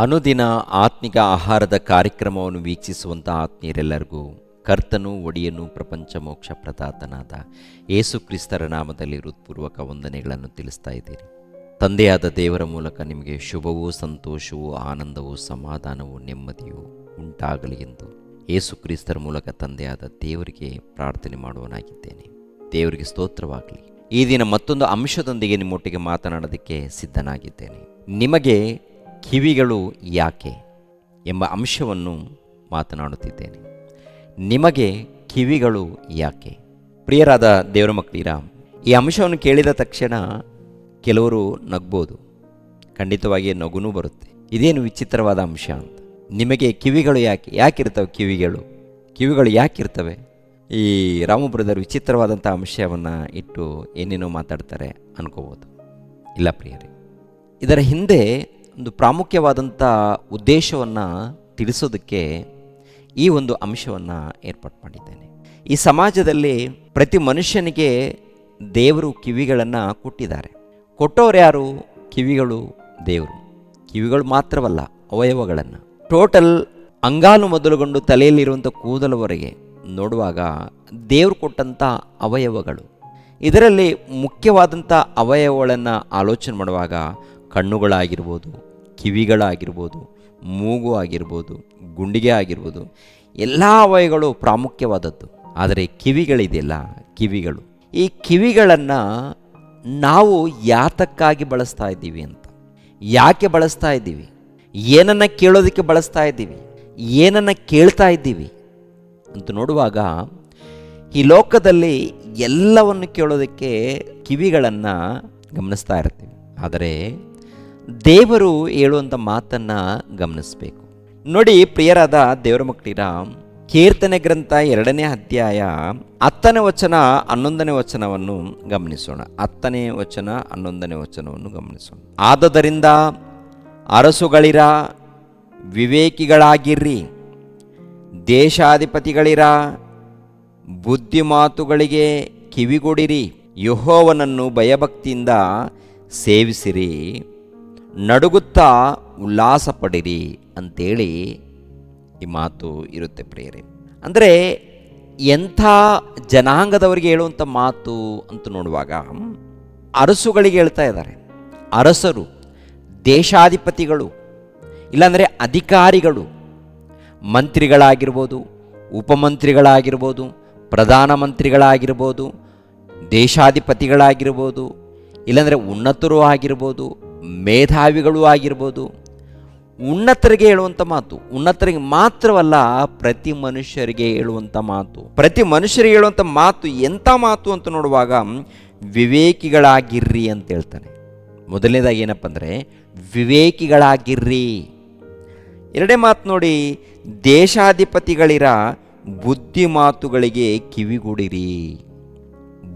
ಅನುದಿನ ಆತ್ಮಿಕ ಆಹಾರದ ಕಾರ್ಯಕ್ರಮವನ್ನು ವೀಕ್ಷಿಸುವಂಥ ಆತ್ಮೀಯರೆಲ್ಲರಿಗೂ ಕರ್ತನು, ಒಡೆಯನು, ಪ್ರಪಂಚ ಮೋಕ್ಷ ಪ್ರದಾತನಾದ ಯೇಸು ಕ್ರಿಸ್ತರ ನಾಮದಲ್ಲಿ ಹೃತ್ಪೂರ್ವಕ ವಂದನೆಗಳನ್ನು ತಿಳಿಸ್ತಾ ಇದ್ದೀರಿ. ತಂದೆಯಾದ ದೇವರ ಮೂಲಕ ನಿಮಗೆ ಶುಭವೂ ಸಂತೋಷವೂ ಆನಂದವೂ ಸಮಾಧಾನವೂ ನೆಮ್ಮದಿಯೂ ಉಂಟಾಗಲಿ ಎಂದು ಯೇಸು ಕ್ರಿಸ್ತರ ಮೂಲಕ ತಂದೆಯಾದ ದೇವರಿಗೆ ಪ್ರಾರ್ಥನೆ ಮಾಡುವನಾಗಿದ್ದೇನೆ ದೇವರಿಗೆ ಸ್ತೋತ್ರವಾಗಲಿ. ಈ ದಿನ ಮತ್ತೊಂದು ಅಂಶದೊಂದಿಗೆ ನಿಮ್ಮೊಟ್ಟಿಗೆ ಮಾತನಾಡೋದಕ್ಕೆ ಸಿದ್ಧನಾಗಿದ್ದೇನೆ. ನಿಮಗೆ ಕಿವಿಗಳು ಯಾಕೆ ಎಂಬ ಅಂಶವನ್ನು ಮಾತನಾಡುತ್ತಿದ್ದೇನೆ. ನಿಮಗೆ ಕಿವಿಗಳು ಯಾಕೆ? ಪ್ರಿಯರಾದ ದೇವರ ಮಕ್ಕಳೀರ, ಈ ಅಂಶವನ್ನು ಕೇಳಿದ ತಕ್ಷಣ ಕೆಲವರು ನಗ್ಬೋದು ಖಂಡಿತವಾಗಿ ನಗುನೂ ಬರುತ್ತೆ. ಇದೇನು ವಿಚಿತ್ರವಾದ ಅಂಶ ಅಂತ. ನಿಮಗೆ ಕಿವಿಗಳು ಯಾಕೆ ಯಾಕಿರ್ತವೆ ಕಿವಿಗಳು? ಕಿವಿಗಳು ಯಾಕಿರ್ತವೆ ಈ ರಾಮ ಬ್ರದರ್ ವಿಚಿತ್ರವಾದಂಥ ಅಂಶವನ್ನು ಇಟ್ಟು ಏನೇನೋ ಮಾತಾಡ್ತಾರೆ ಅನ್ಕೋಬೋದು. ಇಲ್ಲ ಪ್ರಿಯರೇ, ಇದರ ಹಿಂದೆ ಒಂದು ಪ್ರಾಮುಖ್ಯವಾದಂಥ ಉದ್ದೇಶವನ್ನು ತಿಳಿಸೋದಕ್ಕೆ ಈ ಒಂದು ಅಂಶವನ್ನು ಏರ್ಪಾಡು ಮಾಡಿದ್ದೇನೆ. ಈ ಸಮಾಜದಲ್ಲಿ ಪ್ರತಿ ಮನುಷ್ಯನಿಗೆ ದೇವರು ಕಿವಿಗಳನ್ನು ಕೊಟ್ಟಿದ್ದಾರೆ. ಕೊಟ್ಟವ್ರು ಯಾರು? ಕಿವಿಗಳು ದೇವರು. ಕಿವಿಗಳು ಮಾತ್ರವಲ್ಲ, ಅವಯವಗಳನ್ನು. ಟೋಟಲ್ ಅಂಗಾಲು ಮೊದಲುಗೊಂಡು ತಲೆಯಲ್ಲಿರುವಂಥ ಕೂದಲವರೆಗೆ ನೋಡುವಾಗ ದೇವರು ಕೊಟ್ಟಂಥ ಅವಯವಗಳು. ಇದರಲ್ಲಿ ಮುಖ್ಯವಾದಂಥ ಅವಯವಗಳನ್ನು ಆಲೋಚನೆ ಮಾಡುವಾಗ ಕಣ್ಣುಗಳಾಗಿರ್ಬೋದು ಕಿವಿಗಳಾಗಿರ್ಬೋದು, ಮೂಗು ಆಗಿರ್ಬೋದು, ಗುಂಡಿಗೆ ಆಗಿರ್ಬೋದು, ಎಲ್ಲ ಅವಯಗಳು ಪ್ರಾಮುಖ್ಯವಾದದ್ದು. ಆದರೆ ಕಿವಿಗಳಿದೆಯಲ್ಲ, ಕಿವಿಗಳು. ಈ ಕಿವಿಗಳನ್ನು ನಾವು ಯಾತಕ್ಕಾಗಿ ಬಳಸ್ತಾ ಇದ್ದೀವಿ ಅಂತ. ಯಾಕೆ ಬಳಸ್ತಾ ಇದ್ದೀವಿ? ಏನನ್ನು ಕೇಳೋದಕ್ಕೆ ಬಳಸ್ತಾ ಇದ್ದೀವಿ? ಏನನ್ನು ಕೇಳ್ತಾ ಇದ್ದೀವಿ? ಅಂತ ನೋಡುವಾಗ ಈ ಲೋಕದಲ್ಲಿ ಎಲ್ಲವನ್ನು ಕೇಳೋದಕ್ಕೆ ಕಿವಿಗಳನ್ನು ಗಮನಿಸ್ತಾ ಇರ್ತೀವಿ. ಆದರೆ ದೇವರು ಹೇಳುವಂಥ ಮಾತನ್ನು ಗಮನಿಸಬೇಕು. ನೋಡಿ ಪ್ರಿಯರಾದ ದೇವರ ಮಕ್ಕಳಿರ ಕೀರ್ತನೆ ಗ್ರಂಥ ಎರಡನೇ ಅಧ್ಯಾಯ ಹತ್ತನೇ ವಚನ, ಹನ್ನೊಂದನೇ ವಚನವನ್ನು ಗಮನಿಸೋಣ. ಹತ್ತನೇ ವಚನ, ಹನ್ನೊಂದನೇ ವಚನವನ್ನು ಗಮನಿಸೋಣ. ಆದದರಿಂದ ಅರಸುಗಳಿರ, ವಿವೇಕಿಗಳಾಗಿರ್ರಿ. ದೇಶಾಧಿಪತಿಗಳಿರ, ಬುದ್ಧಿಮಾತುಗಳಿಗೆ ಕಿವಿಗೊಡಿರಿ. ಯಹೋವನನ್ನು ಭಯಭಕ್ತಿಯಿಂದ ಸೇವಿಸಿರಿ. ನಡುಗುತ್ತಾ ಉಲ್ಲಾಸ ಪಡಿರಿ ಅಂತೇಳಿ ಈ ಮಾತು ಇರುತ್ತೆ ಪ್ರಿಯರೇ. ಅಂದರೆ ಎಂಥ ಜನಾಂಗದವರಿಗೆ ಹೇಳುವಂಥ ಮಾತು ಅಂತ ನೋಡುವಾಗ ಅರಸುಗಳಿಗೆ ಹೇಳ್ತಾ ಇದ್ದಾರೆ. ಅರಸರು, ದೇಶಾಧಿಪತಿಗಳು, ಇಲ್ಲಾಂದರೆ ಅಧಿಕಾರಿಗಳು, ಮಂತ್ರಿಗಳಾಗಿರ್ಬೋದು, ಉಪಮಂತ್ರಿಗಳಾಗಿರ್ಬೋದು, ಪ್ರಧಾನಮಂತ್ರಿಗಳಾಗಿರ್ಬೋದು, ದೇಶಾಧಿಪತಿಗಳಾಗಿರ್ಬೋದು, ಇಲ್ಲಾಂದರೆ ಉನ್ನತರು ಆಗಿರ್ಬೋದು ಮೇಧಾವಿಗಳು ಆಗಿರ್ಬೋದು. ಉನ್ನತರಿಗೆ ಹೇಳುವಂಥ ಮಾತು, ಉನ್ನತರಿಗೆ ಮಾತ್ರವಲ್ಲ, ಪ್ರತಿ ಮನುಷ್ಯರಿಗೆ ಹೇಳುವಂಥ ಮಾತು. ಪ್ರತಿ ಮನುಷ್ಯರಿಗೆ ಹೇಳುವಂಥ ಮಾತು ಎಂಥ ಮಾತು ಅಂತ ನೋಡುವಾಗ, ವಿವೇಕಿಗಳಾಗಿರ್ರಿ ಅಂತ ಹೇಳ್ತಾನೆ. ಮೊದಲನೇದಾಗಿ ಏನಪ್ಪ ಅಂದರೆ, ವಿವೇಕಿಗಳಾಗಿರ್ರಿ. ಎರಡೇ ಮಾತು ನೋಡಿ, ದೇಶಾಧಿಪತಿಗಳಿರ ಬುದ್ಧಿ ಮಾತುಗಳಿಗೆ ಕಿವಿಗೂಡಿರಿ.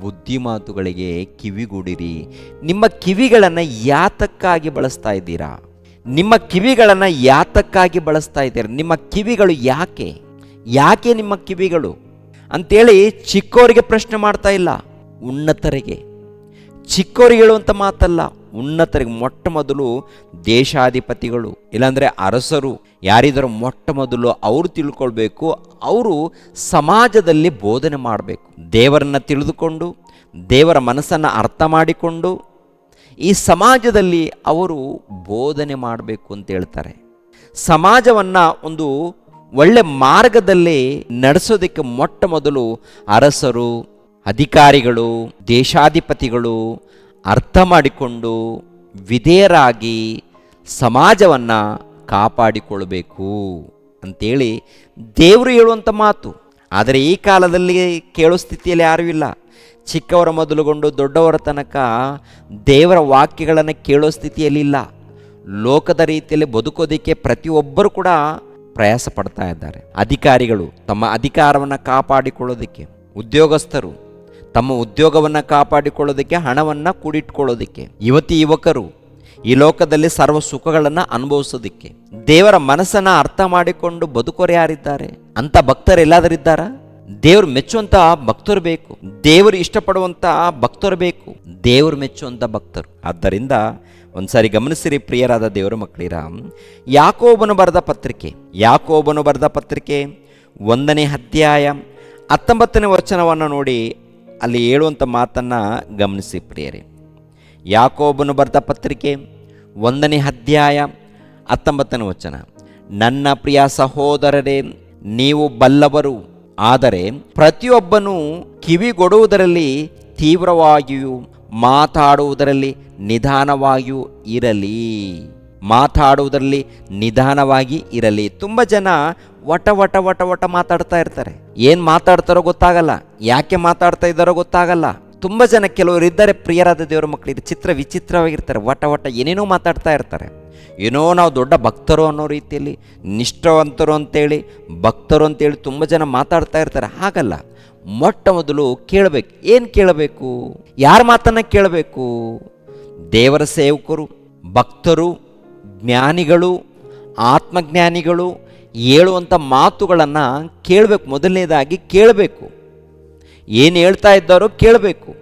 ಬುದ್ಧಿ ಮಾತುಗಳಿಗೆ ಕಿವಿಗೂಡಿರಿ. ನಿಮ್ಮ ಕಿವಿಗಳನ್ನು ಯಾತಕ್ಕಾಗಿ ಬಳಸ್ತಾ ಇದ್ದೀರಾ? ನಿಮ್ಮ ಕಿವಿಗಳನ್ನು ಯಾತಕ್ಕಾಗಿ ಬಳಸ್ತಾ ಇದ್ದೀರಾ? ನಿಮ್ಮ ಕಿವಿಗಳು ಯಾಕೆ? ಯಾಕೆ ನಿಮ್ಮ ಕಿವಿಗಳು? ಅಂತೇಳಿ ಚಿಕ್ಕವರಿಗೆ ಪ್ರಶ್ನೆ ಮಾಡ್ತಾ ಇಲ್ಲ. ಉನ್ನತರಿಗೆ. ಚಿಕ್ಕವರಿಗೆ ಹೇಳುವಂಥ ಮಾತಲ್ಲ. ಉನ್ನತರಿಗೆ ಮೊಟ್ಟ ಮೊದಲು ದೇಶಾಧಿಪತಿಗಳು, ಇಲ್ಲಾಂದರೆ ಅರಸರು ಯಾರಿದ್ದರೂ ಮೊಟ್ಟ ಮೊದಲು ಅವರು ತಿಳ್ಕೊಳ್ಬೇಕು, ಅವರು ಸಮಾಜದಲ್ಲಿ ಬೋಧನೆ ಮಾಡಬೇಕು. ದೇವರನ್ನು ತಿಳಿದುಕೊಂಡು, ದೇವರ ಮನಸ್ಸನ್ನು ಅರ್ಥ ಮಾಡಿಕೊಂಡು, ಈ ಸಮಾಜದಲ್ಲಿ ಅವರು ಬೋಧನೆ ಮಾಡಬೇಕು ಅಂತ ಹೇಳ್ತಾರೆ. ಸಮಾಜವನ್ನು ಒಂದು ಒಳ್ಳೆ ಮಾರ್ಗದಲ್ಲಿ ನಡೆಸೋದಕ್ಕೆ ಮೊಟ್ಟ ಮೊದಲು ಅರಸರು, ಅಧಿಕಾರಿಗಳು, ದೇಶಾಧಿಪತಿಗಳು ಅರ್ಥ ಮಾಡಿಕೊಂಡು ವಿಧೇಯರಾಗಿ ಸಮಾಜವನ್ನು ಕಾಪಾಡಿಕೊಳ್ಬೇಕು ಅಂತೇಳಿ ದೇವರು ಹೇಳುವಂಥ ಮಾತು. ಆದರೆ ಈ ಕಾಲದಲ್ಲಿ ಕೇಳೋ ಸ್ಥಿತಿಯಲ್ಲಿ ಯಾರೂ ಇಲ್ಲ. ಚಿಕ್ಕವರ ಮೊದಲುಗೊಂಡು ದೊಡ್ಡವರ ತನಕ ದೇವರ ವಾಕ್ಯಗಳನ್ನು ಕೇಳೋ ಸ್ಥಿತಿಯಲ್ಲಿಲ್ಲ ಲೋಕದ ರೀತಿಯಲ್ಲಿ ಬದುಕೋದಕ್ಕೆ ಪ್ರತಿಯೊಬ್ಬರು ಕೂಡ ಪ್ರಯಾಸ ಪಡ್ತಾ ಇದ್ದಾರೆ. ಅಧಿಕಾರಿಗಳು ತಮ್ಮ ಅಧಿಕಾರವನ್ನು ಕಾಪಾಡಿಕೊಳ್ಳೋದಕ್ಕೆ, ಉದ್ಯೋಗಸ್ಥರು ತಮ್ಮ ಉದ್ಯೋಗವನ್ನು ಕಾಪಾಡಿಕೊಳ್ಳೋದಕ್ಕೆ, ಹಣವನ್ನು ಕೂಡಿಟ್ಕೊಳ್ಳೋದಕ್ಕೆ. ಯುವತಿ, ಯುವಕರು, ಈ ಲೋಕದಲ್ಲಿ ಸರ್ವ ಸುಖಗಳನ್ನು ಅನುಭವಿಸೋದಕ್ಕೆ. ದೇವರ ಮನಸ್ಸನ್ನು ಅರ್ಥ ಮಾಡಿಕೊಂಡು ಬದುಕೋರು ಯಾರಿದ್ದಾರೆ? ಅಂತ ಭಕ್ತರು ದೇವರು ಮೆಚ್ಚುವಂಥ ಭಕ್ತರು ಬೇಕು. ದೇವರು ಇಷ್ಟಪಡುವಂಥ ಭಕ್ತರು ಬೇಕು. ದೇವರು ಮೆಚ್ಚುವಂಥ ಭಕ್ತರು. ಆದ್ದರಿಂದ ಒಂದ್ಸಾರಿ ಗಮನಿಸಿರಿ ಪ್ರಿಯರಾದ ದೇವರ ಮಕ್ಕಳಿರ ಯಾಕೋಬನು ಬರೆದ ಪತ್ರಿಕೆ, ಯಾಕೋಬನು ಬರೆದ ಪತ್ರಿಕೆ ಒಂದನೇ ಅಧ್ಯಾಯ ಹತ್ತೊಂಬತ್ತನೇ ವಚನವನ್ನು ನೋಡಿ ಅಲ್ಲಿ ಹೇಳುವಂಥ ಮಾತನ್ನು ಗಮನಿಸಿ ಪ್ರಿಯರಿ. ಯಾಕೋಬನು ಬರೆದ ಪತ್ರಿಕೆ ಒಂದನೇ ಅಧ್ಯಾಯ ಹತ್ತೊಂಬತ್ತನೇ ವಚನ. ನನ್ನ ಪ್ರಿಯ ಸಹೋದರರೇ, ನೀವು ಬಲ್ಲವರು, ಆದರೆ ಪ್ರತಿಯೊಬ್ಬನು ಕಿವಿಗೊಡುವುದರಲ್ಲಿ ತೀವ್ರವಾಗಿಯೂ ಮಾತಾಡುವುದರಲ್ಲಿ ನಿಧಾನವಾಗಿಯೂ ಇರಲಿ. ಮಾತಾಡುವುದರಲ್ಲಿ ನಿಧಾನವಾಗಿ ಇರಲಿ. ತುಂಬ ಜನ ವಟ ವಟ ವಟ ವಟ ಮಾತಾಡ್ತಾ ಇರ್ತಾರೆ. ಏನು ಮಾತಾಡ್ತಾರೋ ಗೊತ್ತಾಗಲ್ಲ, ಯಾಕೆ ಮಾತಾಡ್ತಾ ಇದ್ದಾರೋ ಗೊತ್ತಾಗಲ್ಲ. ತುಂಬ ಜನ ಕೆಲವರು ಇದ್ದಾರೆ, ಪ್ರಿಯರಾದ ದೇವರ ಮಕ್ಕಳಿಗೆ ಚಿತ್ರ ವಿಚಿತ್ರವಾಗಿರ್ತಾರೆ. ವಟ ವಟ ಏನೇನೋ ಮಾತಾಡ್ತಾ ಇರ್ತಾರೆ. ಏನೋ ನಾವು ದೊಡ್ಡ ಭಕ್ತರು ಅನ್ನೋ ರೀತಿಯಲ್ಲಿ, ನಿಷ್ಠವಂತರು ಅಂತೇಳಿ, ಭಕ್ತರು ಅಂತೇಳಿ ತುಂಬ ಜನ ಮಾತಾಡ್ತಾ ಇರ್ತಾರೆ. ಹಾಗಲ್ಲ, ಮೊಟ್ಟ ಮೊದಲು ಕೇಳಬೇಕು. ಏನು ಕೇಳಬೇಕು? ಯಾರ ಮಾತನ್ನು ಕೇಳಬೇಕು? ದೇವರ ಸೇವಕರು, ಭಕ್ತರು, ಜ್ಞಾನಿಗಳು, ಆತ್ಮಜ್ಞಾನಿಗಳು ಹೇಳುವಂಥ ಮಾತುಗಳನ್ನು ಕೇಳಬೇಕು. ಮೊದಲನೇದಾಗಿ ಕೇಳಬೇಕು. ಏನು ಹೇಳ್ತಾ ಇದ್ದಾರೋ ಕೇಳಬೇಕು.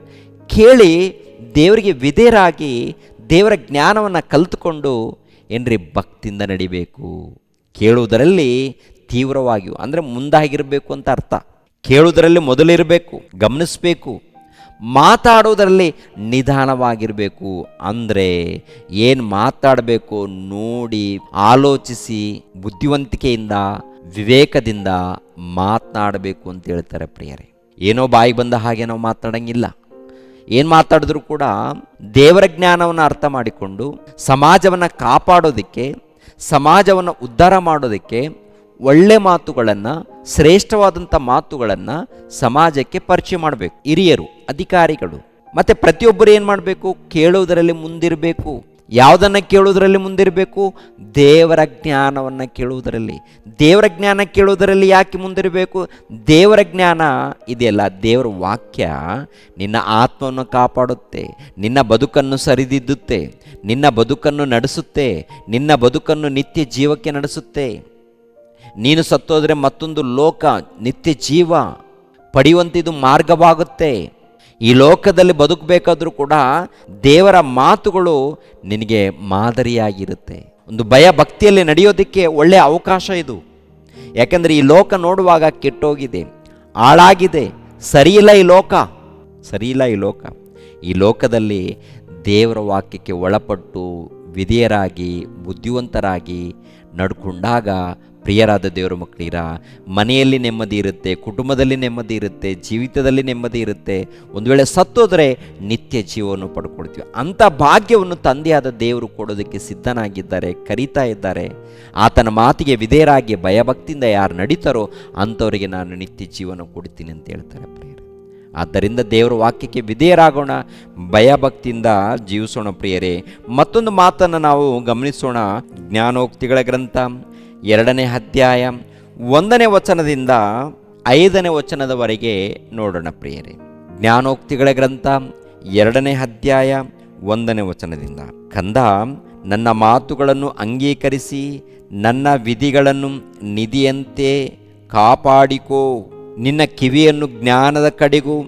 ಕೇಳಿ ದೇವರಿಗೆ ವಿಧೇಯರಾಗಿ ದೇವರ ಜ್ಞಾನವನ್ನು ಕಲಿತುಕೊಂಡು ಏನ್ರಿ ಭಕ್ತಿಯಿಂದ ನಡಿಬೇಕು? ಕೇಳುವುದರಲ್ಲಿ ತೀವ್ರವಾಗಿಯೂ, ಅಂದರೆ ಮುಂದಾಗಿರಬೇಕು ಅಂತ ಅರ್ಥ. ಕೇಳುವುದರಲ್ಲಿ ಮೊದಲಿರಬೇಕು, ಗಮನಿಸಬೇಕು. ಮಾತಾಡೋದರಲ್ಲಿ ನಿಧಾನವಾಗಿರಬೇಕು. ಅಂದರೆ ಏನು ಮಾತಾಡಬೇಕು ನೋಡಿ, ಆಲೋಚಿಸಿ, ಬುದ್ಧಿವಂತಿಕೆಯಿಂದ, ವಿವೇಕದಿಂದ ಮಾತನಾಡಬೇಕು ಅಂತ ಹೇಳ್ತಾರೆ ಪ್ರಿಯರೇ. ಏನೋ ಬಾಯಿಗೆ ಬಂದ ಹಾಗೆ ನಾವು ಮಾತಾಡೋಂಗಿಲ್ಲ. ಏನು ಮಾತಾಡಿದ್ರು ಕೂಡ ದೇವರ ಜ್ಞಾನವನ್ನು ಅರ್ಥ ಮಾಡಿಕೊಂಡು, ಸಮಾಜವನ್ನು ಕಾಪಾಡೋದಕ್ಕೆ, ಸಮಾಜವನ್ನು ಉದ್ಧಾರ ಮಾಡೋದಕ್ಕೆ ಒಳ್ಳೆ ಮಾತುಗಳನ್ನು ಶ್ರೇಷ್ಠವಾದಂಥ ಮಾತುಗಳನ್ನು ಸಮಾಜಕ್ಕೆ ಪರಿಚಯ ಮಾಡಬೇಕು. ಹಿರಿಯರು, ಅಧಿಕಾರಿಗಳು. ಮತ್ತು ಪ್ರತಿಯೊಬ್ಬರು ಏನು ಮಾಡಬೇಕು? ಕೇಳುವುದರಲ್ಲಿ ಮುಂದಿರಬೇಕು. ಯಾವುದನ್ನು ಕೇಳುವುದರಲ್ಲಿ ಮುಂದಿರಬೇಕು? ದೇವರ ಜ್ಞಾನವನ್ನು ಕೇಳುವುದರಲ್ಲಿ ದೇವರ ಜ್ಞಾನ ಕೇಳುವುದರಲ್ಲಿ ಯಾಕೆ ಮುಂದಿರಬೇಕು? ದೇವರ ಜ್ಞಾನ ಇದೆಯಲ್ಲ, ದೇವರ ವಾಕ್ಯ ನಿನ್ನ ಆತ್ಮವನ್ನು ಕಾಪಾಡುತ್ತೆ, ನಿನ್ನ ಬದುಕನ್ನು ಸರಿದಿದ್ದುತ್ತೆ, ನಿನ್ನ ಬದುಕನ್ನು ನಡೆಸುತ್ತೆ, ನಿನ್ನ ಬದುಕನ್ನು ನಿತ್ಯ ಜೀವಕ್ಕೆ ನಡೆಸುತ್ತೆ. ನೀನು ಸತ್ತೋದ್ರೆ ಮತ್ತೊಂದು ಲೋಕ, ನಿತ್ಯ ಜೀವ ಪಡೆಯುವಂತಿದು ಮಾರ್ಗವಾಗುತ್ತೆ. ಈ ಲೋಕದಲ್ಲಿ ಬದುಕಬೇಕಾದ್ರೂ ಕೂಡ ದೇವರ ಮಾತುಗಳು ನಿನಗೆ ಮಾದರಿಯಾಗಿರುತ್ತೆ. ಒಂದು ಭಯ ಭಕ್ತಿಯಲ್ಲಿ ನಡೆಯೋದಕ್ಕೆ ಒಳ್ಳೆಯ ಅವಕಾಶ ಇದು. ಯಾಕೆಂದರೆ ಈ ಲೋಕ ನೋಡುವಾಗ ಕೆಟ್ಟೋಗಿದೆ, ಹಾಳಾಗಿದೆ, ಸರಿಯಿಲ್ಲ ಈ ಲೋಕ. ಸರಿಯಿಲ್ಲ ಈ ಲೋಕ. ಈ ಲೋಕದಲ್ಲಿ ದೇವರ ವಾಕ್ಯಕ್ಕೆ ಒಳಪಟ್ಟು ವಿಧೇಯರಾಗಿ, ಬುದ್ಧಿವಂತರಾಗಿ ನಡ್ಕೊಂಡಾಗ ಪ್ರಿಯರಾದ ದೇವರ ಮಕ್ಕಳಿರ, ಮನೆಯಲ್ಲಿ ನೆಮ್ಮದಿ ಇರುತ್ತೆ, ಕುಟುಂಬದಲ್ಲಿ ನೆಮ್ಮದಿ ಇರುತ್ತೆ, ಜೀವಿತದಲ್ಲಿ ನೆಮ್ಮದಿ ಇರುತ್ತೆ. ಒಂದು ವೇಳೆ ಸತ್ತೋದ್ರೆ ನಿತ್ಯ ಜೀವವನ್ನು ಪಡ್ಕೊಳ್ತೀವಿ. ಅಂಥ ಭಾಗ್ಯವನ್ನು ತಂದೆಯಾದ ದೇವರು ಕೊಡೋದಕ್ಕೆ ಸಿದ್ಧನಾಗಿದ್ದಾರೆ, ಕರೀತಾ ಇದ್ದಾರೆ. ಆತನ ಮಾತಿಗೆ ವಿಧೇಯರಾಗಿ ಭಯಭಕ್ತಿಯಿಂದ ಯಾರು ನಡೀತಾರೋ ಅಂಥವರಿಗೆ ನಾನು ನಿತ್ಯ ಜೀವನ ಕೊಡ್ತೀನಿ ಅಂತ ಹೇಳ್ತಾರೆ ಪ್ರಿಯರು. ಆದ್ದರಿಂದ ದೇವರ ವಾಕ್ಯಕ್ಕೆ ವಿಧೇಯರಾಗೋಣ, ಭಯಭಕ್ತಿಯಿಂದ ಜೀವಿಸೋಣ ಪ್ರಿಯರೇ. ಮತ್ತೊಂದು ಮಾತನ್ನು ನಾವು ಗಮನಿಸೋಣ, ಜ್ಞಾನೋಕ್ತಿಗಳ ಗ್ರಂಥ. ಎರಡನೇ ಅಧ್ಯಾಯ ಒಂದನೇ ವಚನದಿಂದ ಐದನೇ ವಚನದವರೆಗೆ ನೋಡೋಣ ಪ್ರಿಯರೇ. ಜ್ಞಾನೋಕ್ತಿಗಳ ಗ್ರಂಥ ಎರಡನೇ ಅಧ್ಯಾಯ ಒಂದನೇ ವಚನದಿಂದ. ಕಂದ, ನನ್ನ ಮಾತುಗಳನ್ನು ಅಂಗೀಕರಿಸಿ ನನ್ನ ವಿಧಿಗಳನ್ನು ನಿಧಿಯಂತೆ ಕಾಪಾಡಿಕೋ. ನಿನ್ನ ಕಿವಿಯನ್ನು ಜ್ಞಾನದ ಕಡೆಗೂ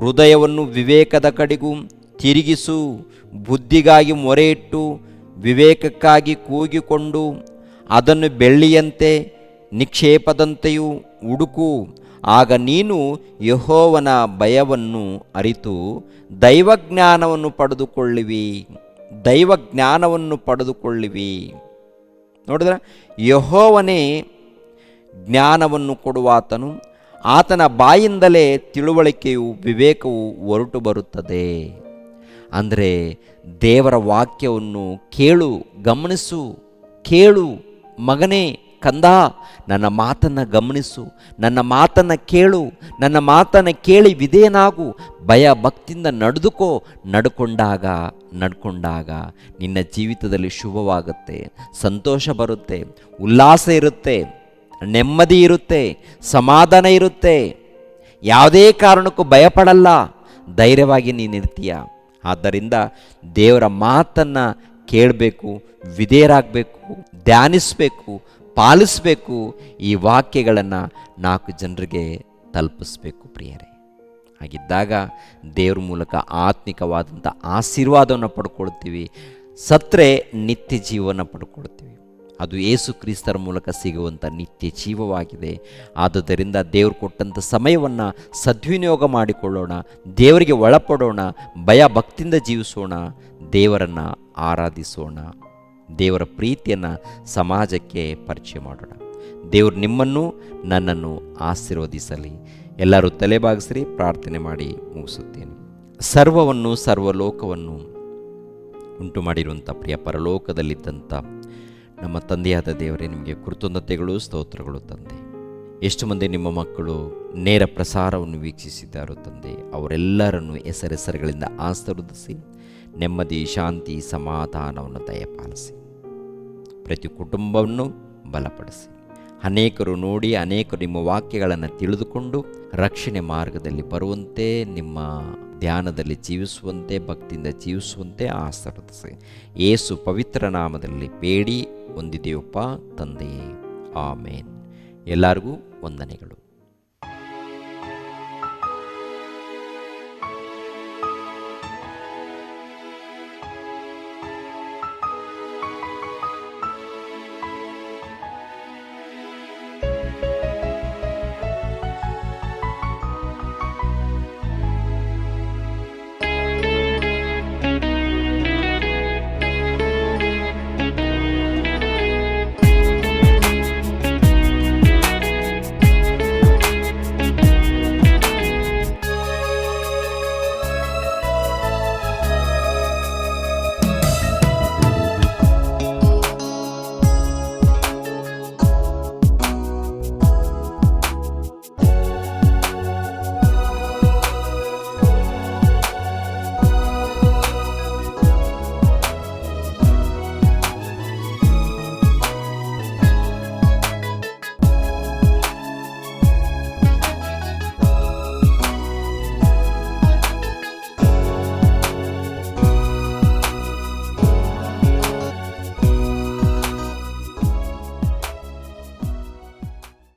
ಹೃದಯವನ್ನು ವಿವೇಕದ ಕಡೆಗೂ ತಿರುಗಿಸು. ಬುದ್ಧಿಗಾಗಿ ಮೊರೆಯಿಟ್ಟು ವಿವೇಕಕ್ಕಾಗಿ ಕೂಗಿಕೊಂಡು ಅದನ್ನು ಬೆಳ್ಳಿಯಂತೆ ನಿಕ್ಷೇಪದಂತೆಯೂ ಹುಡುಕು. ಆಗ ನೀನು ಯಹೋವನ ಭಯವನ್ನು ಅರಿತು, ದೈವಜ್ಞಾನವನ್ನು ಪಡೆದುಕೊಳ್ಳಿವಿ ದೈವಜ್ಞಾನವನ್ನು ಪಡೆದುಕೊಳ್ಳಿವಿ. ನೋಡಿದ್ರ, ಯಹೋವನೇ ಜ್ಞಾನವನ್ನು ಕೊಡುವಾತನು, ಆತನ ಬಾಯಿಂದಲೇ ತಿಳುವಳಿಕೆಯು ವಿವೇಕವು ಹೊರಟು ಬರುತ್ತದೆ. ಅಂದರೆ ದೇವರ ವಾಕ್ಯವನ್ನು ಕೇಳು, ಗಮನಿಸು, ಕೇಳು. ಮಗನೇ, ಕಂದ, ನನ್ನ ಮಾತನ್ನು ಗಮನಿಸು, ನನ್ನ ಮಾತನ್ನು ಕೇಳು, ನನ್ನ ಮಾತನ್ನು ಕೇಳಿ ವಿಧೇಯನಾಗು, ಭಯ ಭಕ್ತಿಯಿಂದ ನಡೆದುಕೋ, ನಡ್ಕೊಂಡಾಗ ನಡ್ಕೊಂಡಾಗ ನಿನ್ನ ಜೀವಿತದಲ್ಲಿ ಶುಭವಾಗುತ್ತೆ, ಸಂತೋಷ ಬರುತ್ತೆ, ಉಲ್ಲಾಸ ಇರುತ್ತೆ, ನೆಮ್ಮದಿ ಇರುತ್ತೆ, ಸಮಾಧಾನ ಇರುತ್ತೆ. ಯಾವುದೇ ಕಾರಣಕ್ಕೂ ಭಯಪಡಲ್ಲ, ಧೈರ್ಯವಾಗಿ ನೀನಿರ್ತೀಯ ಆದ್ದರಿಂದ ದೇವರ ಮಾತನ್ನು ಕೇಳಬೇಕು, ವಿಧೇಯರಾಗಬೇಕು, ಧ್ಯಾನಿಸಬೇಕು, ಪಾಲಿಸಬೇಕು ಈ ವಾಕ್ಯಗಳನ್ನು ನಾಲ್ಕು ಜನರಿಗೆ ತಲುಪಿಸ್ಬೇಕು ಪ್ರಿಯರೇ. ಹಾಗಿದ್ದಾಗ ದೇವ್ರ ಮೂಲಕ ಆತ್ಮಿಕವಾದಂಥ ಆಶೀರ್ವಾದವನ್ನು ಪಡ್ಕೊಳ್ತೀವಿ, ಸತ್ರೆ ನಿತ್ಯ ಜೀವನ ಪಡ್ಕೊಳ್ತೀವಿ. ಅದು ಏಸು ಕ್ರಿಸ್ತರ ಮೂಲಕ ಸಿಗುವಂಥ ನಿತ್ಯ ಜೀವವಾಗಿದೆ. ಆದುದರಿಂದ ದೇವರು ಕೊಟ್ಟಂಥ ಸಮಯವನ್ನು ಸದ್ವಿನಿಯೋಗ ಮಾಡಿಕೊಳ್ಳೋಣ, ದೇವರಿಗೆ ಒಳಪಡೋಣ, ಭಯ ಭಕ್ತಿಯಿಂದ ಜೀವಿಸೋಣ, ದೇವರನ್ನು ಆರಾಧಿಸೋಣ, ದೇವರ ಪ್ರೀತಿಯನ್ನು ಸಮಾಜಕ್ಕೆ ಪರಿಚಯ ಮಾಡೋಣ. ದೇವರು ನಿಮ್ಮನ್ನು, ನನ್ನನ್ನು ಆಶೀರ್ವದಿಸಲಿ. ಎಲ್ಲರೂ ತಲೆಬಾಗಿಸ್ರಿ, ಪ್ರಾರ್ಥನೆ ಮಾಡಿ ಮುಗಿಸುತ್ತೇನೆ. ಸರ್ವವನ್ನು, ಸರ್ವಲೋಕವನ್ನು ಉಂಟು ಮಾಡಿರುವಂಥ ಪ್ರಿಯ ಪರಲೋಕದಲ್ಲಿದ್ದಂಥ ನಮ್ಮ ತಂದೆಯಾದ ದೇವರೇ, ನಿಮಗೆ ಕೃತಜ್ಞತೆಗಳು, ಸ್ತೋತ್ರಗಳು ತಂದೆ. ಎಷ್ಟು ಮಂದಿ ನಿಮ್ಮ ಮಕ್ಕಳು ನೇರ ಪ್ರಸಾರವನ್ನು ವೀಕ್ಷಿಸಿದ್ದಾರೋ ತಂದೆ, ಅವರೆಲ್ಲರನ್ನು ಹೆಸರೆಸರುಗಳಿಂದ ಆಶೀರ್ವದಿಸಿ, ನೆಮ್ಮದಿ, ಶಾಂತಿ, ಸಮಾಧಾನವನ್ನು ದಯಪಾಲಿಸಿ. ಪ್ರತಿ ಕುಟುಂಬವನ್ನು ಬಲಪಡಿಸಿ. ಅನೇಕರು ನೋಡಿ, ಅನೇಕರು ನಿಮ್ಮ ವಾಕ್ಯಗಳನ್ನು ತಿಳಿದುಕೊಂಡು ರಕ್ಷಣೆ ಮಾರ್ಗದಲ್ಲಿ ಬರುವಂತೆ ನಿಮ್ಮ ಧ್ಯಾನದಲ್ಲಿ ಜೀವಿಸುವಂತೆ ಭಕ್ತಿಯಿಂದ ಜೀವಿಸುವಂತೆ ಆಶೀರ್ವದಿಸಿ. ಏಸು ಪವಿತ್ರ ನಾಮದಲ್ಲಿ ಬೇಡಿ ಹೊಂದಿದೆಯಪ್ಪ ತಂದೆಯೇ. ಆಮೇನ್. ಎಲ್ಲರಿಗೂ ವಂದನೆಗಳು.